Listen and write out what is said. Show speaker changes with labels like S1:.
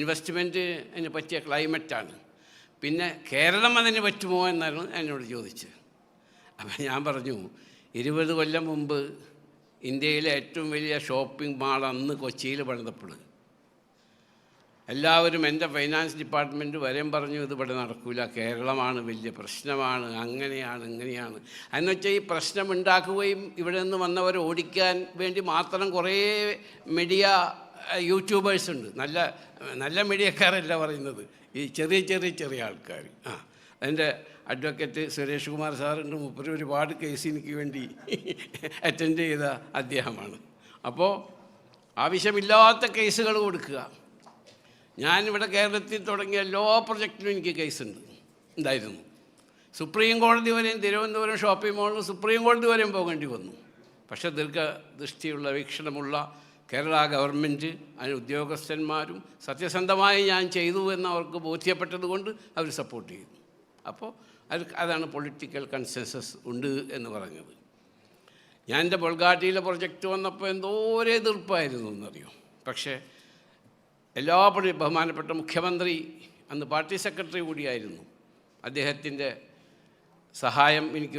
S1: ഇൻവെസ്റ്റ്മെന്റിന് പറ്റിയ ക്ലൈമറ്റാണ് പിന്നെ കേരളം അതിന് പറ്റുമോ എന്നായിരുന്നു എന്നോട് ചോദിച്ചത്. അപ്പം ഞാൻ പറഞ്ഞു ഇരുപത് കൊല്ലം മുമ്പ് ഇന്ത്യയിലെ ഏറ്റവും വലിയ ഷോപ്പിംഗ് മാൾ അന്ന് കൊച്ചിയിൽ പണിതപ്പോൾ എല്ലാവരും എന്റെ ഫൈനാൻസ് ഡിപ്പാർട്ട്മെന്റ് വരെയും പറഞ്ഞു ഇത് ഇവിടെ നടക്കില്ല കേരളമാണ് വലിയ പ്രശ്നമാണ്. അങ്ങനെയാണ് ഇങ്ങനെയാണ്. എന്ന് വെച്ചാൽ ഈ പ്രശ്നം ഉണ്ടാക്കുകയും ഇവിടെ നിന്ന് വന്നവരെ ഓടിക്കാൻ വേണ്ടി മാത്രം കുറേ മീഡിയ യൂട്യൂബേഴ്സ് ഉണ്ട്. നല്ല നല്ല മീഡിയക്കാരല്ല പറയുന്നത്. ഈ ചെറിയ ചെറിയ ചെറിയ ആൾക്കാർ. ആ എന്റെ അഡ്വക്കേറ്റ് സുരേഷ് കുമാർ സാറുണ്ട് മുപ്പര് ഒരുപാട് കേസ് എനിക്ക് വേണ്ടി അറ്റൻഡ് ചെയ്ത അദ്ദേഹമാണ്. അപ്പോൾ ആവശ്യമില്ലാത്ത കേസുകൾ കൊടുക്കുക. ഞാനിവിടെ കേരളത്തിൽ തുടങ്ങിയ ലോ പ്രൊജക്റ്റിനും എനിക്ക് കേസുണ്ട് ഉണ്ടായിരുന്നു സുപ്രീം കോടതി വരെയും തിരുവനന്തപുരം ഷോപ്പിംഗ് മാളിൽ സുപ്രീം കോടതി വരെയും പോകേണ്ടി വന്നു. പക്ഷേ ദീർഘദൃഷ്ടിയുള്ള വീക്ഷണമുള്ള കേരള ഗവൺമെന്റ് അതിന് ഉദ്യോഗസ്ഥന്മാരും സത്യസന്ധമായി ഞാൻ ചെയ്തു എന്ന് അവർക്ക് ബോധ്യപ്പെട്ടതുകൊണ്ട് അവർ സപ്പോർട്ട് ചെയ്തു. അപ്പോൾ അത് അതാണ് പൊളിറ്റിക്കൽ കൺസെൻസസ് ഉണ്ട് എന്ന് പറഞ്ഞത്. ഞാൻ എന്റെ ബൊൾഗാട്ടിയിലെ പ്രൊജക്റ്റ് വന്നപ്പോൾ എന്തോരം എതിർപ്പായിരുന്നു എന്നറിയോ? പക്ഷേ എല്ലാ പടി ബഹുമാനപ്പെട്ട മുഖ്യമന്ത്രി അന്ന് പാർട്ടി സെക്രട്ടറി കൂടിയായിരുന്നു. അദ്ദേഹത്തിന്റെ സഹായം എനിക്ക്